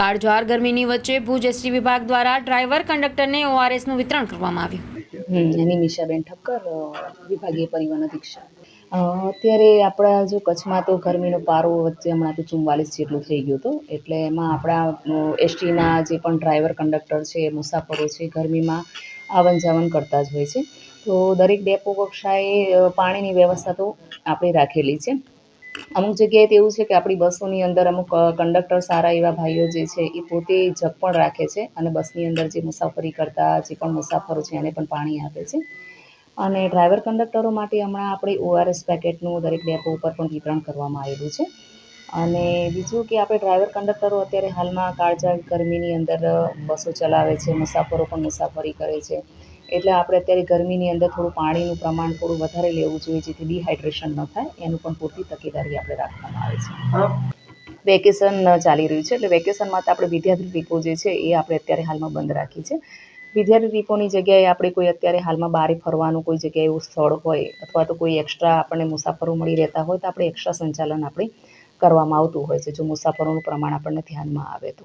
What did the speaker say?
કાળઝાળ ગરમીની વચ્ચે ભુજ એસટી વિભાગ દ્વારા ડ્રાઈવર કંડક્ટરને ઓઆરએસનું વિતરણ કરવામાં આવ્યું. એની મિશાબેન ઠક્કર વિભાગીય પરિવહન અધિક્ષક. અત્યારે આપણા જો કચ્છમાં તો ગરમીનો પારો વચ્ચે હમણાં તો ચુમ્માલીસ જેટલું થઈ ગયું હતું. એટલે એમાં આપણા એસટીના જે પણ ડ્રાઈવર કંડક્ટર છે, મુસાફરો છે, ગરમીમાં આવન જાવન કરતા જ હોય છે. તો દરેક ડેપો કક્ષાએ પાણીની વ્યવસ્થા તો આપણે રાખેલી છે. અમુક જગ્યાએ તો એવું છે કે આપણી બસોની અંદર અમુક કંડક્ટર સારા એવા ભાઈઓ જે છે, એ પોતે જગ પણ રાખે છે અને બસની અંદર જે મુસાફરી કરતા, જે પણ મુસાફરો છે, એને પણ પાણી આપે છે. અને ડ્રાઈવર કંડક્ટરો માટે હમણાં આપણે ઓઆરએસ પેકેટનું દરેક ડેપો ઉપર પણ વિતરણ કરવામાં આવેલું છે. અને બીજું કે આપણે ડ્રાઈવર કંડક્ટરો અત્યારે હાલમાં કાળજા ગરમીની અંદર બસો ચલાવે છે, મુસાફરો પણ મુસાફરી કરે છે. એટલે આપણે અત્યારે ગરમીની અંદર થોડું પાણીનું પ્રમાણ થોડું વધારે લેવું જોઈએ જેથી ડિહાઇડ્રેશન ન થાય. એનું પણ પૂરતી તકેદારી આપણે રાખવામાં આવે છે. વેકેશન ચાલી રહ્યું છે. એટલે વેકેશનમાં તો આપણે વિદ્યાર્થી ટ્રીપો જે છે એ આપણે અત્યારે હાલમાં બંધ રાખી છે. વિદ્યાર્થી ટ્રીપોની જગ્યાએ આપણે કોઈ અત્યારે હાલમાં બહાર ફરવાનું કોઈ જગ્યાએ એવું સ્થળ હોય અથવા તો કોઈ એક્સ્ટ્રા આપણને મુસાફરો મળી રહેતા હોય તો આપણે એક્સ્ટ્રા સંચાલન આપણે કરવામાં આવતું હોય છે જો મુસાફરોનું પ્રમાણ આપણને ધ્યાનમાં આવે તો.